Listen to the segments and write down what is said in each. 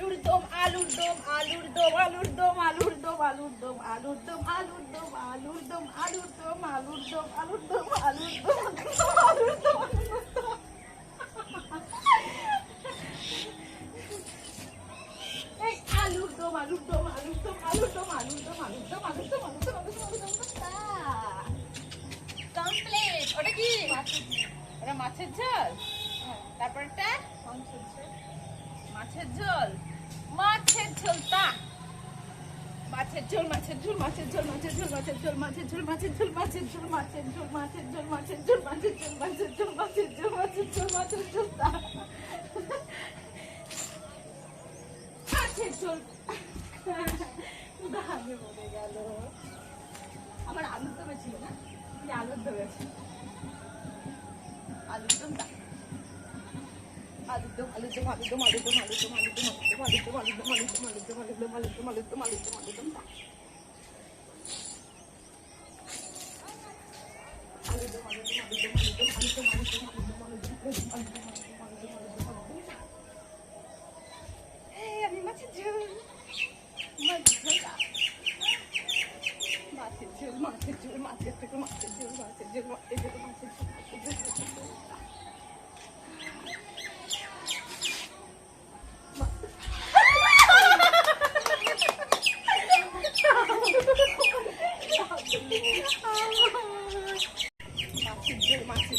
আলুর দম আলুর দম আলুর দম আলুর দম আলুর দম আলুর দম আলুর দম আলুর দম আলুর দম আলুর দম আলুর দম আলুর দম আলুর দম আলুর দম আলুর দম এই আলুর দম আলুর দম আলুর দম আলুর দম আলুর দম আলুর দম আলুর দম আলুর দম আলুর দম আলুর দম কমপ্লিট ওটা কি এটা মাছের ঝোল তারপরটা মাংসের ঝোল মাছের ঝোল মাছের ঝোল মাছের ঝোল মাছের ঝোল মাছের ঝোল মাছের ঝোল মাছের ঝোল মাছের ঝোল মাছের ঝোল মাছের ঝোল মাছের ঝোল মাছের ঝোল মাছের মাছের মাছের ঝোল মাছের মাছের মাছের গেল আমার আলুর দমে ছিল না আলুর দমে ছিল আমি মাছের ঝোল মাছের ঝোল। মাছের ঝোল মাছের ঝোল মাছের ঝোল মাছের ঝোল মাছের ঝোল মাছের ঝোল মাছের ঝোল মাছের ঝোল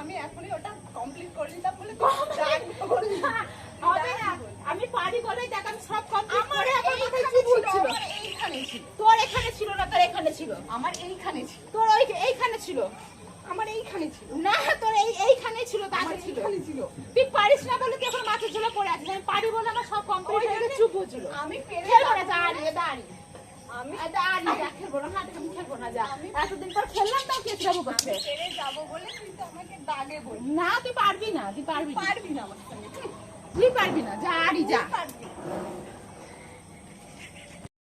আমি এখনই ওটা কমপ্লিট করে নিতাম বলে হবে না আমি পারি বলে দেখ আমি সব কমপ্লিট করে আমার মাথায় চুপ হচ্ছিল এইখানে ছিল। তোর এখানে ছিল না তোর এখানে ছিল। আমার এইখানে ছিল। তোর ওই এইখানে ছিল। আমার এইখানে ছিল। না তোর এই এইখানে ছিল তাকে ছিল। ছিল। তুই পারিস না বলে তুই এখন মাছের ঝোলে পড়ে আছিস। আমি পারি বলে আমার সব কমপ্লিট হয়ে গেছে চুপ হচ্ছিল আমি খেলব না দাঁড়িয়ে দাঁড়িয়ে। আমি দাঁড়িয়ে যা খেলব না হাতে আমি খেলব না যা। এতদিন পর খেললাম তাও কে যাব করতে ছেড়ে যাব বলে তুই তো আমাকে দাগে বল না তুই পারবি না তুই পারবি পারবি না আমার সঙ্গে। তুই পারবি না যা আরি যা। পারবি।